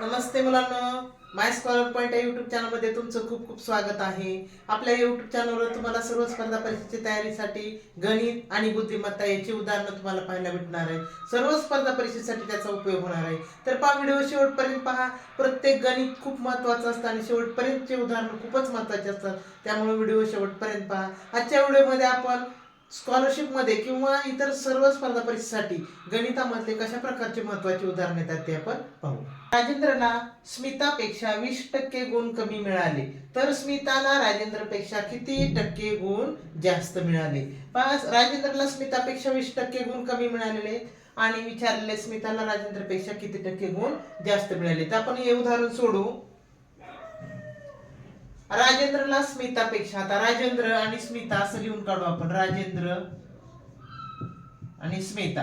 नमस्ते मुलांना. My scholar point या YouTube चॅनलमध्ये तुमचं खूप खूप स्वागत आहे. आपल्या युट्यूब चॅनलवर तुम्हाला सर्व स्पर्धा परीक्षेच्या तयारीसाठी गणित आणि बुद्धिमत्ता याची उदाहरणं तुम्हाला पाहायला भेटणार आहे सर्व स्पर्धा परीक्षेसाठी त्याचा उपयोग होणार आहे. तर पहा व्हिडिओ शेवटपर्यंत पहा. प्रत्येक गणित खूप महत्त्वाचं असतं आणि शेवटपर्यंतचे उदाहरणं खूपच महत्त्वाचे असतात. त्यामुळे व्हिडिओ शेवटपर्यंत पहा. आजच्या व्हिडिओमध्ये आपण स्कॉलरशिपमध्ये किंवा इतर सर्व स्पर्धा परीक्षेसाठी गणितामधले कशा प्रकारचे महत्त्वाचे उदाहरण येतात ते आपण पाहू. राजेंद्रला स्मितापेक्षा वीस टक्के गुण कमी मिळाले. तर स्मिताला राजेंद्रपेक्षा किती टक्के गुण जास्त मिळाले? पास राजेंद्रला स्मितापेक्षा वीस टक्के गुण कमी मिळालेले आणि विचारलेले स्मिताला राजेंद्रपेक्षा किती टक्के गुण जास्त मिळाले? तर आपण हे उदाहरण सोडू. राजेंद्रला स्मितापेक्षा आता राजेंद्र आणि स्मिता असं लिहून काढू आपण. राजेंद्र आणि स्मिता.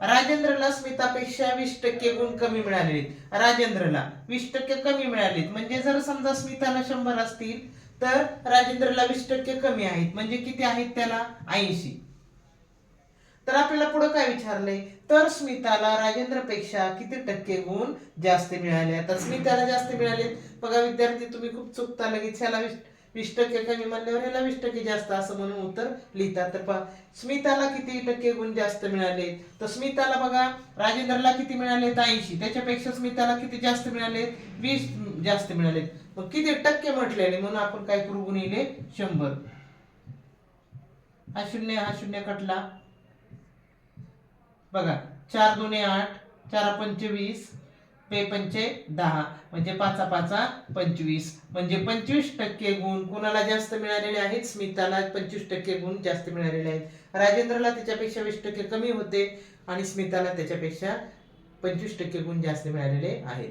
राजेंद्रला स्मितापेक्षा वीस टक्के गुण कमी मिळालेत. राजेंद्रला वीस टक्के कमी मिळालेत. म्हणजे जर समजा स्मिताला शंभर असतील तर राजेंद्रला वीस टक्के कमी आहेत. म्हणजे किती आहेत त्याला? ऐंशी. तर आपल्याला पुढे काय विचारलंय? तर स्मिताला राजेंद्रपेक्षा किती टक्के गुण जास्त मिळाले? आता स्मिताला जास्त मिळाले बघा विद्यार्थी तुम्ही खूप चुकता लगेच. ह्याला वीस टक्के कमी म्हणल्यावर ह्याला वीस टक्के जास्त असं म्हणून उत्तर लिहितात. तर पहा स्मिताला किती टक्के गुण जास्त मिळाले तर स्मिताला बघा राजेंद्रला किती मिळाले ऐंशी. त्याच्यापेक्षा स्मिताला किती जास्त मिळाले वीस जास्त मिळाले मग किती टक्के म्हटलेले म्हणून आपण काय करू? गुणिले शंभर. हा शून्य हा शून्य कटला. बघा चार दोन्ही आठ चार पंचवीस पे पंचे दहा. म्हणजे पाचा पाचा पंचवीस. म्हणजे पंचवीस टक्के गुण कुणाला जास्त मिळालेले आहेत? स्मिताला पंचवीस टक्के गुण जास्त मिळालेले आहेत. राजेंद्रला त्याच्यापेक्षा वीस टक्के कमी होते आणि स्मिताला त्याच्यापेक्षा पंचवीस टक्के गुण जास्त मिळालेले आहेत.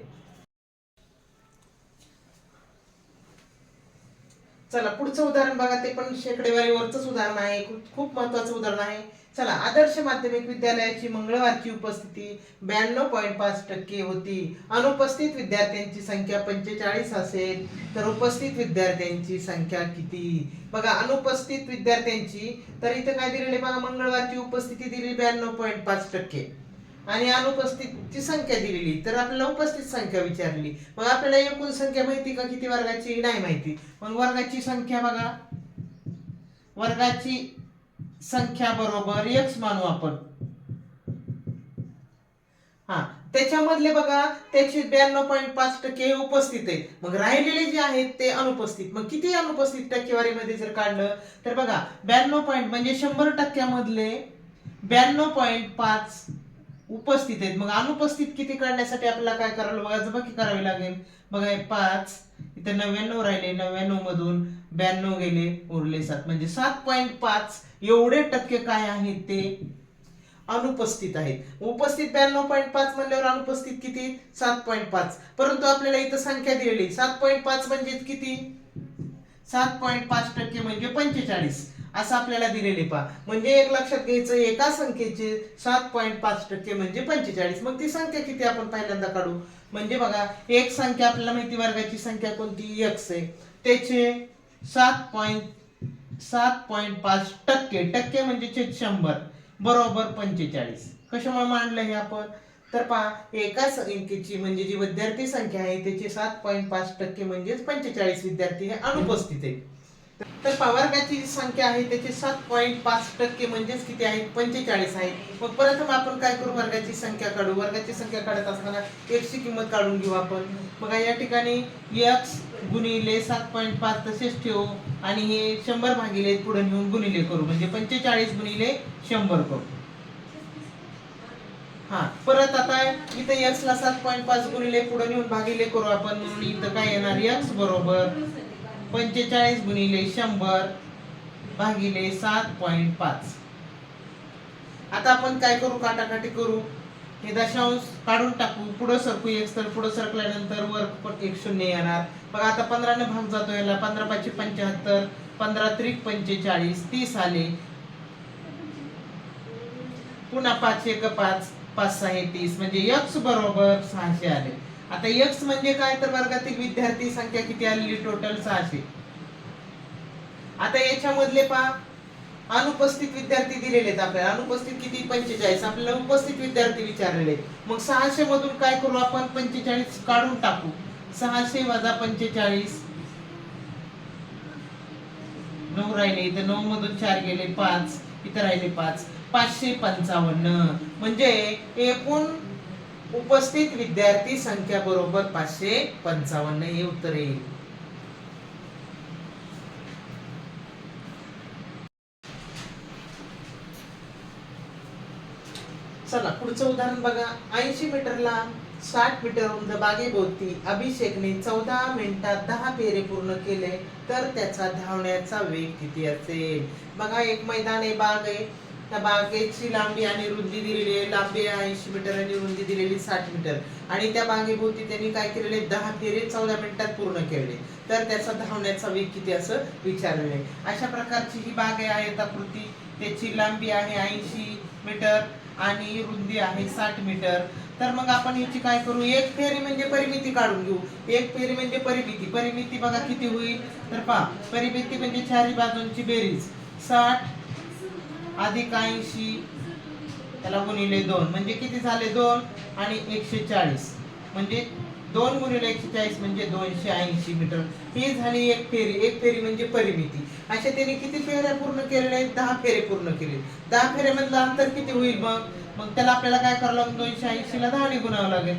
चला पुढचं उदाहरण बघा. ते पण शेकडेवारीवरच उदाहरण आहे. खूप खूप महत्वाचं उदाहरण आहे. चला आदर्श माध्यमिक विद्यालयाची मंगळवारची उपस्थिती ब्याण्णव पॉईंट पाच टक्के होती. अनुपस्थित विद्यार्थ्यांची संख्या पंचेचाळीस असेल तर उपस्थित विद्यार्थ्यांची संख्या किती? बघा अनुपस्थित विद्यार्थ्यांची तर इथं काय दिलेली बघा मंगळवारची उपस्थिती दिली ब्याण्णव पॉईंट पाच टक्के. आणि अनुपस्थितची संख्या दिलेली तर आपल्याला उपस्थित संख्या विचारली. मग आपल्याला एकूण संख्या माहिती का किती वर्गाची? नाही माहिती. मग वर्गाची संख्या बघा. वर्गाची संख्या बरोबर एक्स मानू आपण. हा त्याच्यामधले बघा त्याचे ब्याण्णव पॉईंट पाच टक्के हे उपस्थित आहे. मग राहिलेले जे आहेत ते अनुपस्थित. मग किती अनुपस्थित टक्केवारीमध्ये जर काढलं तर बघा ब्याण्णव पॉईंट म्हणजे शंभर टक्क्यामधले ब्याण्णव पॉईंट पाच उपस्थित आहेत. मग अनुपस्थित किती काढण्यासाठी आपल्याला काय करावं बघा जबाकी करावी लागेल. बघा हे पाच इथे नव्याण्णव राहिले नव्याण्णव मधून ब्याण्णव गेले उरले सात. म्हणजे सात पॉईंट पाच एवढे टक्के काय आहेत ते अनुपस्थित आहेत. उपस्थित ब्याण्णव पॉईंट पाच म्हणल्यावर अनुपस्थित किती? सात पॉईंट पाच. परंतु आपल्याला इथं संख्या दिलेली सात पॉईंट पाच म्हणजे किती? सात पॉईंट पाच टक्के म्हणजे पंचेचाळीस. असं आपल्याला दिलेले पहा. म्हणजे एक लक्षात घ्यायचं एका संख्येचे सात पॉईंट पाच टक्के म्हणजे पंचेचाळीस. मग ती संख्या किती आपण पहिल्यांदा काढू? म्हणजे बघा एक संख्या आपल्याला माहिती वर्गाची संख्या कोणती? एक्स आहे. त्याचे सात पॉईंट सात पॉईंट पाच टक्के. टक्के म्हणजे छेद शंभर. बरोबर पंचेचाळीस. कशामुळे मांडलं हे आपण? तर पहा एका संख्येची म्हणजे जी विद्यार्थी संख्या आहे त्याची सात पॉईंट पाच टक्के म्हणजेच पंचेचाळीस विद्यार्थी हे अनुपस्थित आहे तर पॉवर वर्गाची जी संख्या आहे त्याची सात पॉईंट पाच टक्के म्हणजेच किती आहेत पंचेचाळीस आहेत मग प्रथम आपण काय करू? वर्गाची संख्या काढू. वर्गाची संख्या काढत असताना एक्सची किंमत काढून घेऊ आपण. मग या ठिकाणी एक्स गुणिले सात पॉईंट पाच तसेच ठेवू आणि हे शंभर भागिले पुढे नेऊन गुणिले करू. म्हणजे पंचेचाळीस गुणिले शंभर करू. हा परत आता इथं एक्स ला सात पॉईंट पाच गुणिले पुढे नेऊन भागिले करू आपण. म्हणून इथं काय येणार? एक्स बरोबर. पंचेचाळीस गुणिले शंभर भागिले सात पॉईंट पाच. आता आपण काय करू? काटाकाटी करू. हे दशांश काढून टाकू. पुढं सरकू एक तर पुढं सरकल्यानंतर वर एक शून्य येणार. बघा आता पंधराने भाग जातो याला. पंधरा पाचशे पंच्याहत्तर पंधरा त्रिक पंचेचाळीस तीस आले. पुन्हा पाच एक पाच पाच सहा तीस. म्हणजे एक्स बरोबर सहाशे आले. आता एक्स म्हणजे काय तर वर्गातील विद्यार्थी संख्या किती आलेली? टोटल सहाशे. आता याच्यामधले पहा. अनुपस्थित विद्यार्थी दिलेले आहेत आपल्याला. अनुपस्थित किती? पंचेचाळीस. आपल्याला उपस्थित विद्यार्थी विचारलेले मग सहाशे मधून काय करू आपण? पंचेचाळीस काढून टाकू. सहाशे वजा पंचेचाळीस. नऊ राहिले. इथे नऊ मधून चार गेले पाच. इथं राहिले पाच. पाचशे पंचावन्न. म्हणजे एकूण उपस्थित विद्यार्थी संख्या बरोबर पाचशे पंचावन्न हे उत्तर येईल. चला पुढचं उदाहरण बघा. ऐंशी मीटरला साठ मीटर रुंद बागेभोवती अभिषेकने चौदा मिनिटात दहा फेरे पूर्ण केले तर त्याचा धावण्याचा वेग किती असेल? बघा एक मैदान आहे बाग आहे. त्या बागेची लांबी आणि रुंदी दिलेली आहे. लांबी ऐंशी मीटर आणि रुंदी दिलेली साठ मीटर. आणि त्या बागेभोवती त्यांनी काय केलेले दहा फेरे चौदा मिनिटात पूर्ण केले. तर त्याचा धावण्याचा वेग किती असं विचारलेलं आहे अशा प्रकारची ही बाग आहे आयताकृती. त्याची लांबी आहे ऐंशी मीटर आणि रुंदी आहे साठ मीटर. तर मग आपण याची काय करू? एक फेरी म्हणजे परिमिती काढून घेऊ. एक फेरी म्हणजे परिमिती. परिमिती बघा किती होईल? तर पहा परिमिती म्हणजे चारी बाजूंची बेरीज. साठ अधिक ऐंशी त्याला गुणिले दोन. म्हणजे किती झाले दोन? आणि एकशे चाळीस म्हणजे दोन गुणिले एकशे चाळीस म्हणजे दोनशे ऐंशी मीटर. ही झाली एक फेरी. एक फेरी म्हणजे परिमिती. अशा त्याने किती फेऱ्या पूर्ण केलेल्या आहेत? दहा फेरे पूर्ण केले. दहा फेऱ्यामधलं अंतर किती होईल मग? मग त्याला आपल्याला काय करावं लागेल? दोनशे ऐंशी ला दहाने गुणावं लागेल.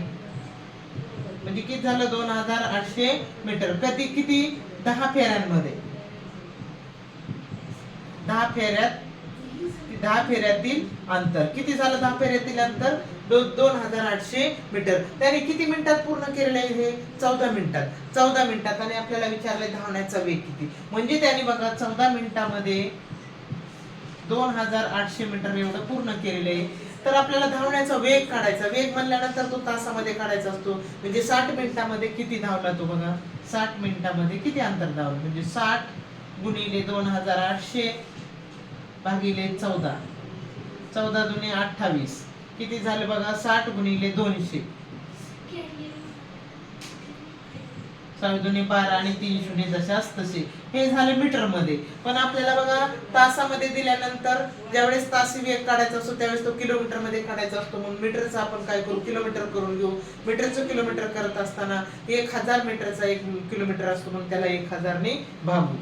म्हणजे किती झालं? दोन हजार आठशे मीटर. कधी किती? दहा फेऱ्यांमध्ये. दहा फेऱ्यात दहा फेऱ्यातील अंतर. किती झालं दहा फेऱ्यातील अंतर? दोन हजार आठशे मीटर. त्याने किती मिनिटात पूर्ण केलेलं आहे हे? चौदा मिनिटात. चौदा मिनिटात आणि आपल्याला विचारलंय धावण्याचा वेग किती? म्हणजे त्याने बघा चौदा मिनिटामध्ये दोन हजार आठशे मीटर एवढं पूर्ण केलेलं आहे. तर आपल्याला धावण्याचा वेग काढायचा. वेग म्हणल्यानंतर तो तासामध्ये काढायचा असतो. म्हणजे साठ मिनिटामध्ये किती धावला तो बघा? साठ मिनिटामध्ये किती अंतर धावलं? म्हणजे साठ गुणिले दोन हजार आठशे भागिले चौदा. चौदा दुने अठ्ठावीस. किती झाले बघा? साठ गुणिले दोनशे. सहा दुने बारा आणि तीन शून्य जशास तसे. हे झाले मीटरमध्ये पण आपल्याला बघा तासामध्ये दिल्यानंतर ज्यावेळेस तासी वेग काढायचा असतो त्यावेळेस तो किलोमीटरमध्ये काढायचा असतो. म्हणून मीटरचा आपण काय करू? किलोमीटर करून घेऊ. मीटरचं किलोमीटर करत असताना एक हजार मीटरचा एक किलोमीटर असतो. म्हणून त्याला एक हजारने भागू.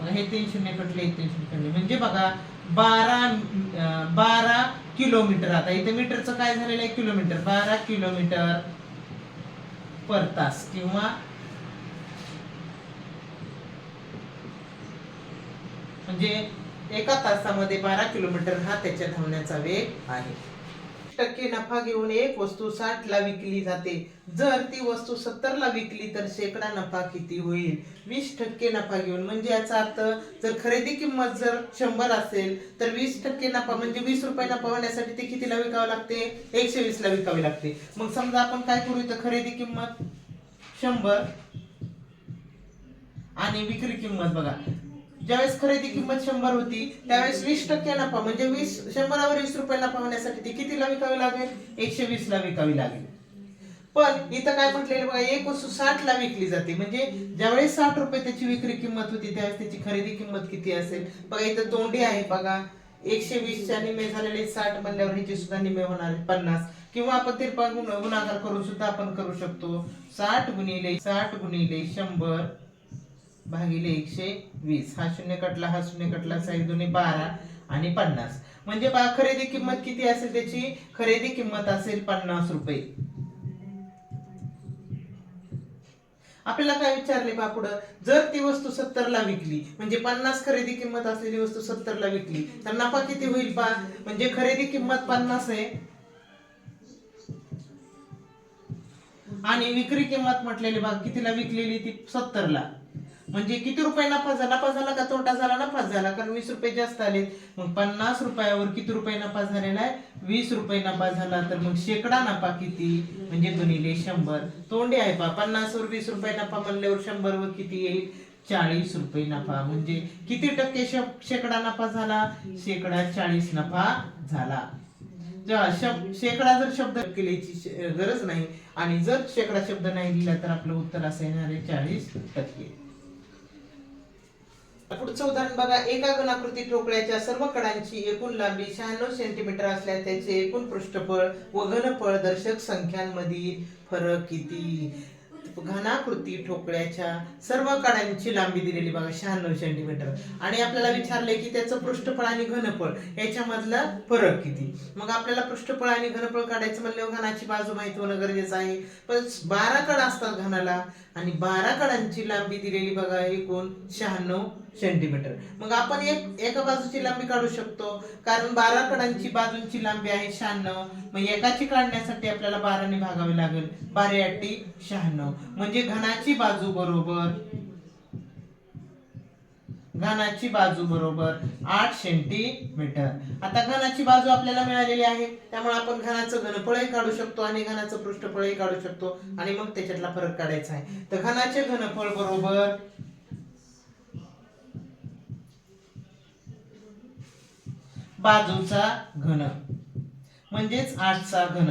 मग हे तीन शून्य कटले तीनशे तीन शून्य कटले. म्हणजे बघा बारा बारा किलोमीटर. आता इथे मीटरचं काय झालेलं आहे? किलोमीटर. बारा किलोमीटर पर तास किंवा म्हणजे एका तासामध्ये बारा किलोमीटर हा त्याच्या धावण्याचा वेग आहे. टक्के नफा घेऊन एक वस्तू साठ ला विकली जाते. जर ती वस्तू सत्तर ला विकली तर शेकडा नफा किती होईल? वीस टक्के नफा घेऊन. म्हणजे याचा अर्थ जर खरेदी किंमत जर शंभर असेल तर वीस टक्के नफा म्हणजे वीस रुपये नफा होण्यासाठी ते कितीला विकावं लागते? एकशे वीस ला विकावी लागते. मग समजा आपण काय करू इथं? खरेदी किंमत शंभर आणि विक्री किंमत बघा. ज्यावेळेस खरेदी किंमत शंभर होती त्यावेळेस वीस टक्के नफा म्हणजे वीस शंभरावर वीस रुपये नफा होण्यासाठी ती कितीला विकावी लागेल? एकशे वीस ला विकावी लागेल. पण इथं काय म्हटलेलं बघा एक वस्तू साठ ला विकली जाते. म्हणजे ज्यावेळेस साठ रुपये त्याची विक्री किंमत होती त्यावेळेस त्याची खरेदी किंमत किती असेल? बघा इथं तोंडी आहे बघा. एकशे वीसच्या निमे झालेले साठ म्हणल्यावर ह्याची सुद्धा निमे होणार पन्नास. किंवा आपण ते गुण- गुणाकार करून सुद्धा आपण करू शकतो. साठ गुणिले साठ गुणिले शंभर. भागिले एकशे वीस. हा शून्य कटला हा शून्य कटला साईड दोन्ही बारा आणि पन्नास. म्हणजे बा खरेदी किंमत किती असेल त्याची? खरेदी किंमत असेल पन्नास रुपये. आपल्याला काय विचारले बा पुढं? जर ती वस्तू सत्तर ला विकली म्हणजे पन्नास खरेदी किंमत असलेली वस्तू सत्तर ला विकली तर नफा किती होईल बा म्हणजे खरेदी किंमत पन्नास आहे. आणि विक्री किंमत म्हटलेली बा कितीला विकलेली? ती सत्तर ला म्हणजे किती रुपये नफा झाला नफा झाला का तोटा झाला नफा झाला कारण वीस रुपये जास्त आले मग पन्नास रुपयावर किती रुपये नफा झालेला आहे? वीस रुपये नफा झाला तर मग शेकडा नफा किती? म्हणजे गुणिले शंभर. तोंडे आहे पा पन्नास वर वीस रुपये नफा म्हणल्यावर शंभर वर किती येईल? चाळीस रुपये नफा. म्हणजे किती टक्के शेकडा नफा झाला? शेकडा चाळीस नफा झाला. शेकडा जर शब्द केल्याची गरज नाही आणि जर शेकडा शब्द नाही दिला तर आपलं उत्तर असं येणार आहे चाळीस टक्के. पुढचं उदाहरण बघा. एका घनाकृती ठोकळ्याच्या सर्व कडांची एकूण लांबी शहाण्णव सेंटीमीटर असल्यास त्याचे एकूण पृष्ठफळ व घनफळ दर्शक संख्यांमधील फरक किती? घनाकृती ठोकळ्याच्या सर्व कडांची लांबी दिलेली बघा शहाण्णव सेंटीमीटर आणि आपल्याला विचारलंय की त्याचं पृष्ठफळ आणि घनफळ याच्यामधला फरक किती? मग आपल्याला पृष्ठफळ आणि घनफळ काढायचं म्हणल्यावर घनाची बाजू माहिती होणं गरजेचं आहे. पण बारा कड असतात घनाला. आणि बारा कडांची लांबी दिलेली बघा एकूण शहाण्णव सेंटीमीटर मग आपण एक एका बाजूची लांबी काढू शकतो. कारण बारा कडांची बाजूंची लांबी आहे शहाण्णव. मग एकाची काढण्यासाठी आपल्याला बाराने भागावे लागेल. बारा अट्टी शहाण्णव. म्हणजे घनाची बाजू बरोबर घनाची बाजू बरोबर आठ सेंटीमीटर आता घनाची बाजू आपल्याला मिळालेली आहे. त्यामुळे आपण घनाचं घनफळही काढू शकतो आणि घनाचं पृष्ठफळही काढू शकतो. आणि मग त्याच्यातला फरक काढायचा आहे. तर घनाचे घनफळ बरोबर बाजूचा घन. म्हणजेच आठचा घन.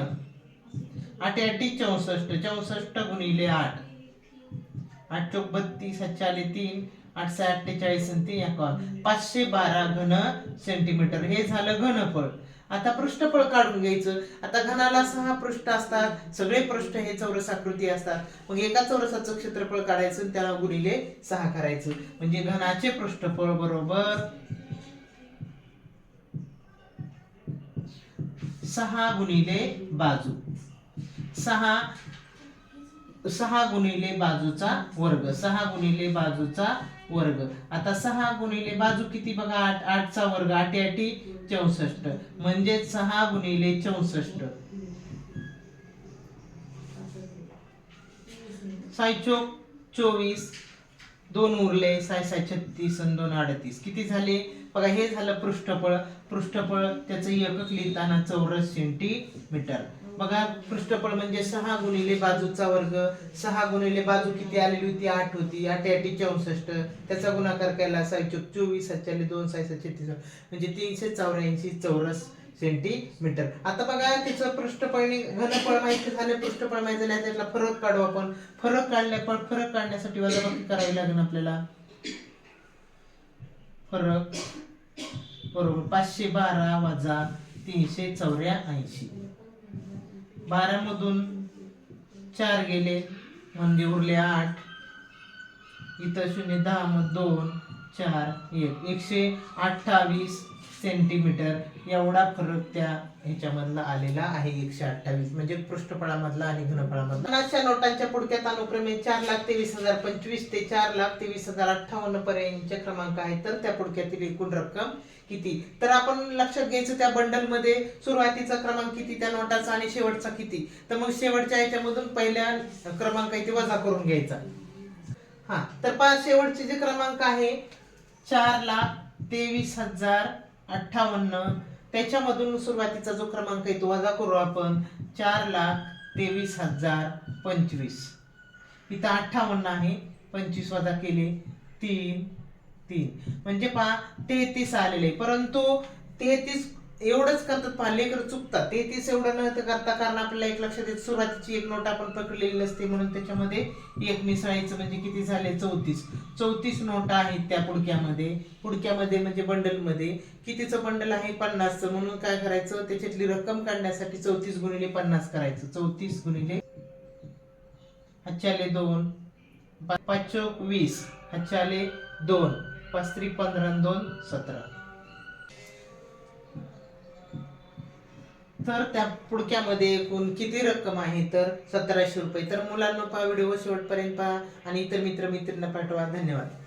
आठ आठी चौसष्ट. चौसष्ट गुणिले आठ. आठ चौक बत्तीस सातशे तीन. आठशे अठ्ठेचाळीस आणि तीन एकावन्न पाचशे बारा घन सेंटीमीटर हे झालं घनफळ. आता पृष्ठफळ काढून घ्यायचं. आता घनाला सहा पृष्ठ असतात. सगळे पृष्ठ हे चौरस आकृती असतात. मग एका चौरसाचं क्षेत्रफळ काढायचं आणि त्याला गुणिले सहा करायचं. म्हणजे घनाचे पृष्ठफळ बरोबर सहा गुणिले बाजू. सहा सहा गुणिले बाजूचा वर्ग. सहा गुणिले बाजूचा वर्ग. आता सहा गुणिले बाजू किती बघा? आठ आठचा वर्ग आठ आठी चौसष्ट. म्हणजे सहा गुणिले चौसष्ट. साय चोक चोवीस दोन उरले साय साय छत्तीस आणि दोन अडतीस. किती झाले? बघा हे झालं पृष्ठफळ. पृष्ठफळ त्याचं एकक लिहिताना चौरस सेंटीमीटर. बघा पृष्ठफळ म्हणजे सहा गुणिले बाजूचा वर्ग. सहा गुणिले बाजू किती आलेली होती? आठ होती. आठ आठी चौसष्ट. त्याचा गुणाकार केला असायचो चोवीस सत्याले दोन साय छत्तीस म्हणजे तीनशे चौऱ्याऐंशी चौरस सेंटीमीटर. आता बघा त्याचं पृष्ठफळ घनफळ माहिती झालं. पृष्ठफळ माहिती झालं त्यातला फरक काढू आपण. फरक काढल्या पण फरक काढण्यासाठी वजाबाकी करावी लागेल आपल्याला. फरक बरोबर पाचशे बारा वजा तीनशे चौऱ्याऐंशी. बारा मधून चार गेले. म्हणजे उरले आठ. इथं शून्य दहा मग दोन चार एक. एकशे अठ्ठावीस सेंटीमीटर एवढा फरक त्या ह्याच्यामधला आलेला आहे. एकशे अठ्ठावीस. म्हणजे पृष्ठफळामधला आणि घनफळामधला. अशा नोटांच्या पुढक्यात अनुक्रमे चार लाख तेवीस हजार पंचवीस ते चार लाख तेवीस हजार अठ्ठावन्न पर्यंतचे क्रमांक आहेत. तर त्या पुढक्यातील एकूण रक्कम किती? तर आपण लक्षात घ्यायचं त्या बंडलमध्ये सुरुवातीचा क्रमांक किती त्या नोटाचा आणि शेवटचा किती? तर मग शेवटच्या याच्यामधून पहिल्या क्रमांक आहे ते वजा करून घ्यायचा. हा तर पाच शेवटचे जे क्रमांक आहे चार लाख तेवीस हजार अठ्ठावन्न. त्याच्यामधून सुरुवातीचा जो क्रमांक आहे तो वजा करू आपण. चार लाख तेवीस हजार पंचवीस. इथं अठ्ठावन्न आहे पंचवीस वजा केले तीन. तीन. म्हणजे पहा तेहतीस आलेले परंतु तेहतीस एवढंच करतात पहा लेकर चुकतात. तेहतीस एवढं न करता कारण आपल्याला एक लक्षात येत सुरुवातीची एक नोट आपण पकडलेली नसते म्हणून त्याच्यामध्ये एक मिसळायचं म्हणजे किती झाले? चौतीस. चौतीस नोटा आहेत त्या पुडक्यामध्ये. पुडक्यामध्ये म्हणजे बंडलमध्ये. कितीचं बंडल आहे? पन्नासचं. म्हणून काय करायचं? त्याच्यातली रक्कम काढण्यासाठी चौतीस गुणिले पन्नास करायचं. चौतीस गुणिले हच्चाले दोन. पाच वीस हच्चाले दोन. पाच पंधरा दोन सतरा. तर त्या पुडक्यामध्ये एकूण किती रक्कम आहे? तर सतराशे रुपये. तर मुलांना पहा व्हिडिओ शेवटपर्यंत पहा आणि इतर मित्र मित्रांना पाठवा. धन्यवाद.